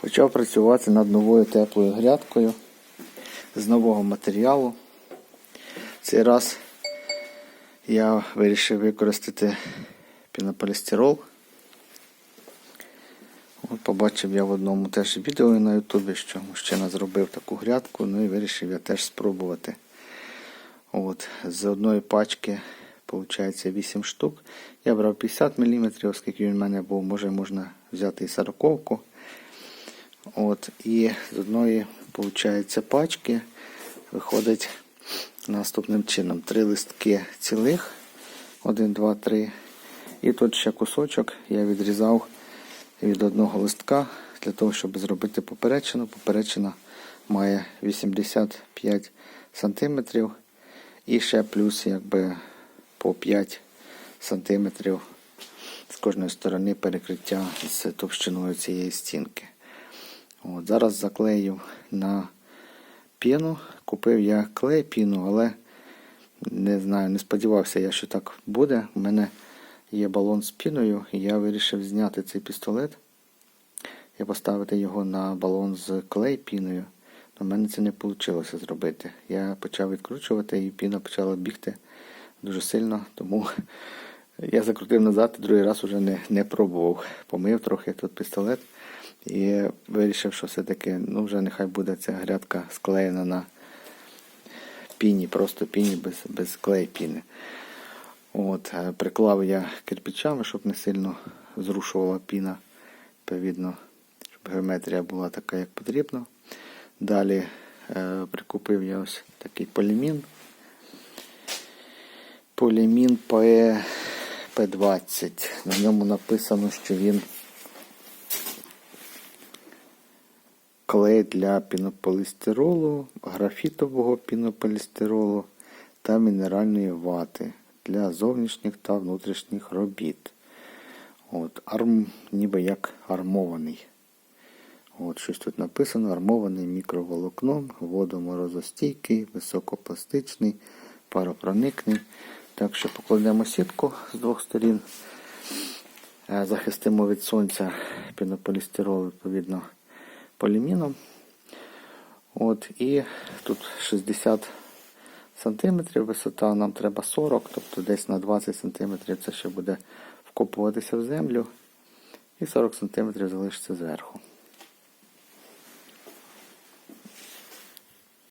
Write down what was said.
Почав працювати над новою теплою грядкою з нового матеріалу. Цей раз я вирішив використати пінополістирол. От побачив я в одному теж відео на Ютубі, що мужчина зробив таку грядку, ну і вирішив я теж спробувати. От, з одної пачки виходить 8 штук. Я брав 50 мм, оскільки він в мене був, може можна взяти і 40 От, І з одної виходить, пачки виходить наступним чином. Три листки цілих. 1, 2, 3. І тут ще кусочок я відрізав від одного листка для того, щоб зробити поперечину. Поперечина має 85 см. І ще плюс якби по 5 см з кожної сторони перекриття з товщиною цієї стінки. От, Зараз заклею на піну. Купив я клей піну, але не знаю, не сподівався я, що так буде. У мене є балон з піною, і я вирішив зняти цей пістолет і поставити його на балон з клей піною. У мене це не вийшло зробити. Я почав відкручувати і піна почала бігти дуже сильно, тому я закрутив назад і другий раз вже не, не пробував. Помив трохи тут пістолет і вирішив, що все-таки ну вже нехай буде ця грядка склеєна на піні, просто піні без, без клей піни. От, е, Приклав я кирпичами, щоб не сильно зрушувала піна, відповідно, щоб геометрія була така, як потрібно. Далі е, прикупив я ось такий полімін. Полімін PE P20. На ньому написано, що він клей для пінополістиролу, графітового пінополістиролу та мінеральної вати для зовнішніх та внутрішніх робіт. От, арм, ніби як армований. От щось тут написано: армований мікроволокном, водоморозостійкий, високопластичний, паропроникний. Так що покладемо сітку з двох сторін. Е, Захистимо від сонця пінополістирол, відповідно, поліміном. От, І тут 60 см висота, нам треба 40 тобто десь на 20 см це ще буде вкопуватися в землю. І 40 см залишиться зверху.